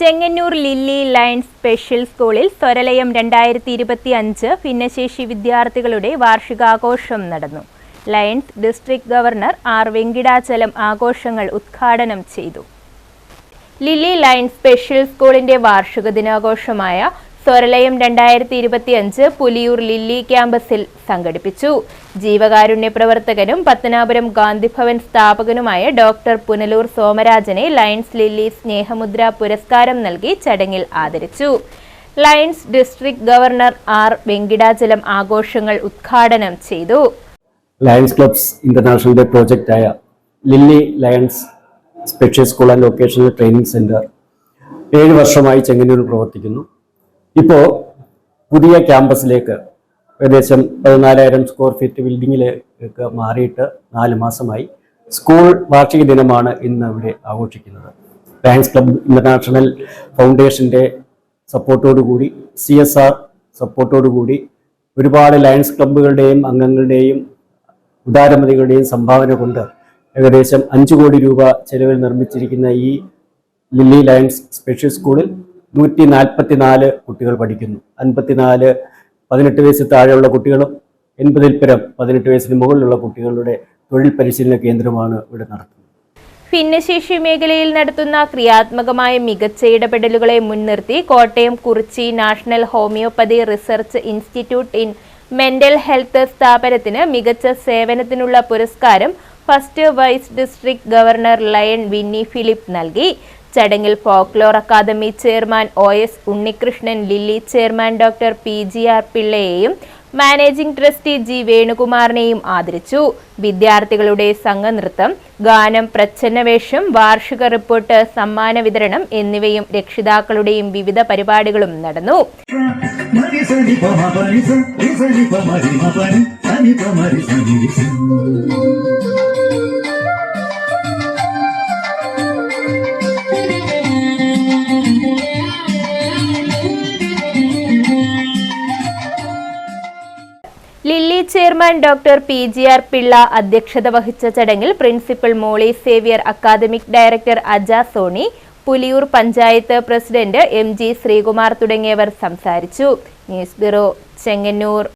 Chengannur lily Lions special സ്കൂളിൽ സ്വരലയം രണ്ടായിരത്തി ഇരുപത്തി അഞ്ച് ഭിന്നശേഷി വിദ്യാർത്ഥികളുടെ വാർഷികാഘോഷം നടന്നു. Lions district governor R Venkitachalam ആഘോഷങ്ങൾ ഉദ്ഘാടനം ചെയ്തു. ലില്ലി ലയൺസ് സ്പെഷ്യൽ സ്കൂളിന്റെ വാർഷിക ദിനാഘോഷമായ സ്വരലയം രണ്ടായിരത്തി ഇരുപത്തിയഞ്ച് പുലിയൂർ ലില്ലി ക്യാമ്പസിൽ സംഘടിപ്പിച്ചു. ജീവകാരുണ്യ പ്രവർത്തകനും പത്തനാപുരം ഗാന്ധിഭവൻ സ്ഥാപകനുമായ ഡോക്ടർ പുനലൂർ സോമരാജനെ ലയൺസ് ലില്ലി സ്നേഹമുദ്ര പുരസ്കാരം നൽകി ചടങ്ങിൽ ആദരിച്ചു. Lions district governor R Venkitachalam ആഘോഷങ്ങൾ ഉദ്ഘാടനം ചെയ്തു. Lions clubs ഇന്റർനാഷണലിന്റെ പ്രോജക്റ്റായ lily Lions special school and vocational training centre ഏഴ് വർഷമായി ചെങ്ങന്നൂരിൽ പ്രവർത്തിക്കുന്നു. ഇപ്പോൾ പുതിയ ക്യാമ്പസിലേക്ക് ഏകദേശം പതിനാലായിരം സ്ക്വയർ ഫീറ്റ് ബിൽഡിങ്ങിലേക്ക് മാറിയിട്ട് നാല് മാസമായി. സ്കൂൾ വാർഷിക ദിനമാണ് ഇന്ന് ഇവിടെ ആഘോഷിക്കുന്നത്. ലയൺസ് ക്ലബ് ഇന്റർനാഷണൽ ഫൗണ്ടേഷന്റെ സപ്പോർട്ടോടുകൂടി സി എസ് ആർ സപ്പോർട്ടോടുകൂടി ഒരുപാട് ലയൺസ് ക്ലബ്ബുകളുടെയും അംഗങ്ങളുടെയും ഉദാരമതികളുടെയും സംഭാവന കൊണ്ട് ഏകദേശം അഞ്ചു കോടി രൂപ ചെലവിൽ നിർമ്മിച്ചിരിക്കുന്ന ഈ ലില്ലി ലയൺസ് സ്പെഷ്യൽ സ്കൂളിൽ നൂറ്റി നാൽപ്പത്തി നാല് കുട്ടികൾ പഠിക്കുന്നു. അൻപത്തിനാല് പതിനെട്ട് വയസ്സ് താഴെയുള്ള കുട്ടികളും എൺപതിൽ പരം പതിനെട്ട് വയസ്സിന് മുകളിലുള്ള കുട്ടികളുടെ തൊഴിൽ പരിശീലന കേന്ദ്രമാണ് ഇവിടെ നടത്തുന്നത്. ഭിന്നശേഷി മേഖലയിൽ നടത്തുന്ന ക്രിയാത്മകമായ മികച്ച ഇടപെടലുകളെ മുൻനിർത്തി Kottayam Kurichi national homoeopathy research institute in mental health സ്ഥാപനത്തിന് മികച്ച സേവനത്തിനുള്ള പുരസ്കാരം first vice district governor lion Vinnie Philip നൽകി. ചടങ്ങിൽ folklore academy chairman O S Unnikrishnan Lilly chairman doctor P G R പിള്ളയെയും managing trustee G വേണുകുമാറിനെയും ആദരിച്ചു വിദ്യാർത്ഥികളുടെ സംഘനൃത്തം ഗാനം പ്രച്ഛന്നവേഷം വാർഷിക റിപ്പോർട്ട് സമ്മാന വിതരണം എന്നിവയും രക്ഷിതാക്കളുടെയും വിവിധ പരിപാടികളും നടന്നു Lilly chairman doctor P G R Pillai അധ്യക്ഷത വഹിച്ച ചടങ്ങിൽ principal Molly Xavier academic director Aja Sony Puliyoor panchayat president M G Sreekumar തുടങ്ങിയവർ സംസാരിച്ചു. News bureau Chengannur.